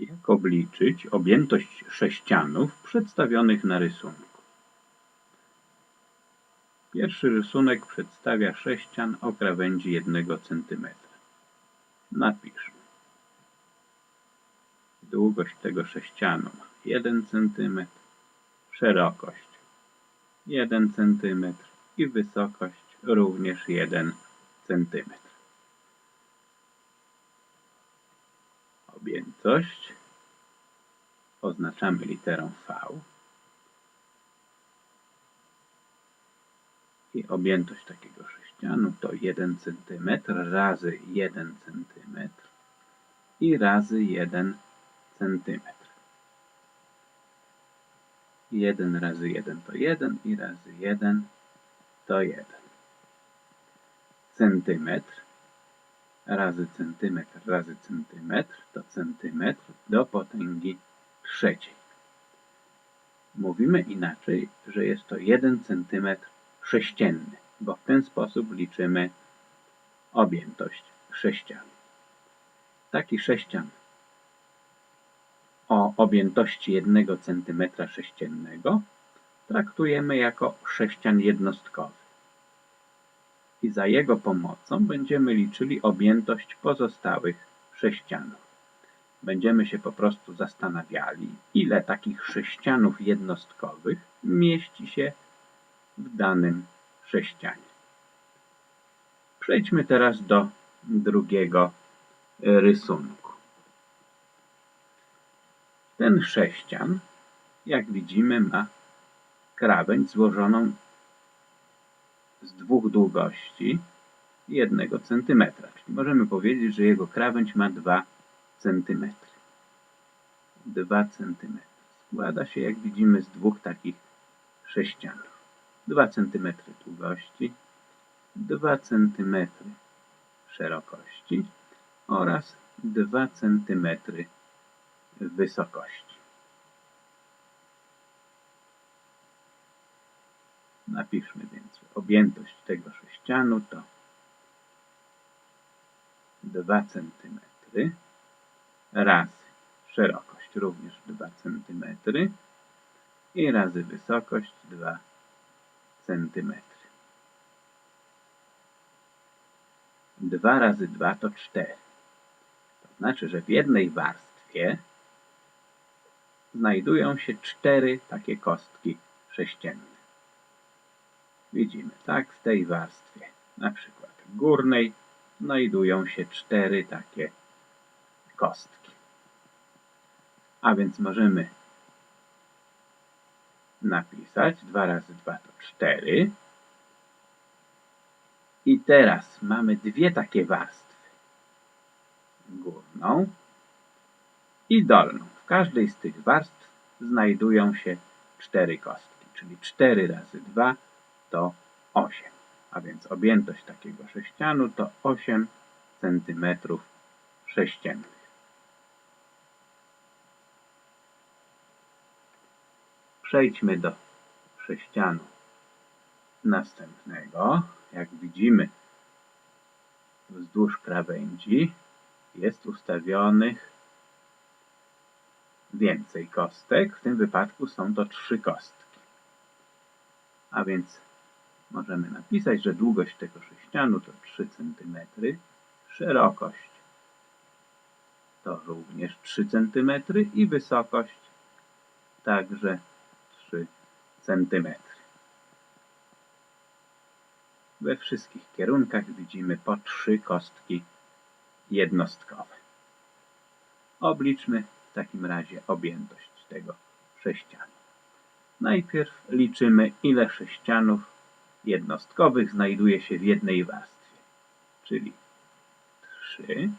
Jak obliczyć objętość sześcianów przedstawionych na rysunku? Pierwszy rysunek przedstawia sześcian o krawędzi 1 cm. Napiszmy. Długość tego sześcianu ma 1 cm, szerokość 1 cm i wysokość również 1 cm. Objętość oznaczamy literą V i objętość takiego sześcianu to 1 cm razy 1 cm i razy 1 cm. 1 razy 1 to 1 i razy 1 to 1. Centymetr razy centymetr razy centymetr to centymetr do potęgi trzeciej. Mówimy inaczej, że jest to 1 centymetr sześcienny, bo w ten sposób liczymy objętość sześcianu. Taki sześcian o objętości 1 cm sześciennego traktujemy jako sześcian jednostkowy i za jego pomocą będziemy liczyli objętość pozostałych sześcianów. Będziemy się po prostu zastanawiali, ile takich sześcianów jednostkowych mieści się w danym sześcianie. Przejdźmy teraz do drugiego rysunku. Ten sześcian, jak widzimy, ma krawędź złożoną z dwóch długości jednego centymetra. Czyli możemy powiedzieć, że jego krawędź ma 2 cm. 2 cm. Składa się, jak widzimy, z dwóch takich sześcianów. 2 cm długości, 2 cm szerokości oraz 2 cm wysokości. Napiszmy więc objętość tego sześcianu to 2 cm razy szerokość również 2 cm i razy wysokość 2 cm. 2 razy 2 to 4. To znaczy, że w jednej warstwie znajdują się cztery takie kostki sześcienne. Widzimy, tak, w tej warstwie, na przykład górnej, znajdują się cztery takie kostki. A więc możemy napisać 2 razy 2 to 4. I teraz mamy dwie takie warstwy. Górną i dolną. W każdej z tych warstw znajdują się cztery kostki, czyli 4 razy 2 to 8. A więc objętość takiego sześcianu to 8 cm sześciennych. Przejdźmy do sześcianu następnego. Jak widzimy, wzdłuż krawędzi jest ustawionych więcej kostek. W tym wypadku są to trzy kostki. A więc możemy napisać, że długość tego sześcianu to 3 cm, szerokość to również 3 cm i wysokość także 3 cm. We wszystkich kierunkach widzimy po trzy kostki jednostkowe. Obliczmy w takim razie objętość tego sześcianu. Najpierw liczymy ile sześcianów jednostkowych znajduje się w jednej warstwie, czyli 3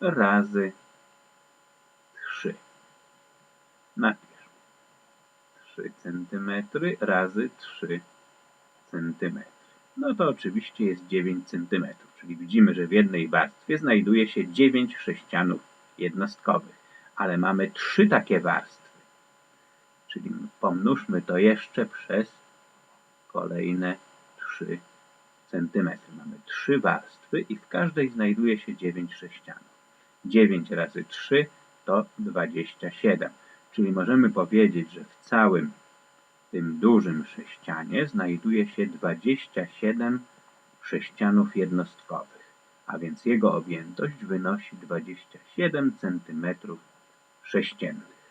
razy 3. Napisz 3 cm razy 3 cm. No to oczywiście jest 9 cm, czyli widzimy, że w jednej warstwie znajduje się 9 sześcianów jednostkowych, ale mamy trzy takie warstwy. Czyli pomnóżmy to jeszcze przez kolejne 3 cm. Mamy trzy warstwy i w każdej znajduje się 9 sześcianów. 9 razy 3 to 27. Czyli możemy powiedzieć, że w całym tym dużym sześcianie znajduje się 27 sześcianów jednostkowych, a więc jego objętość wynosi 27 cm sześciennych.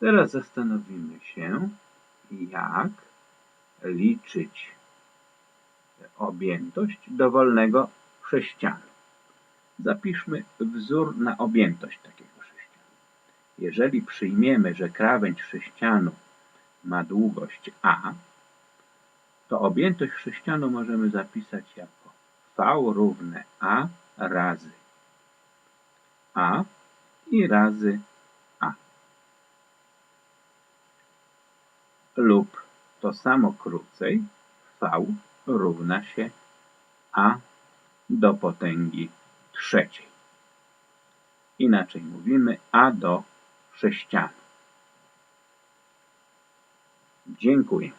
Teraz zastanowimy się, jak liczyć objętość dowolnego sześcianu. Zapiszmy wzór na objętość takiego. Jeżeli przyjmiemy, że krawędź sześcianu ma długość a, to objętość sześcianu możemy zapisać jako v równe a razy a i razy a. Lub to samo krócej v równa się a do potęgi trzeciej. Inaczej mówimy a do sześcianu. Dziękuję.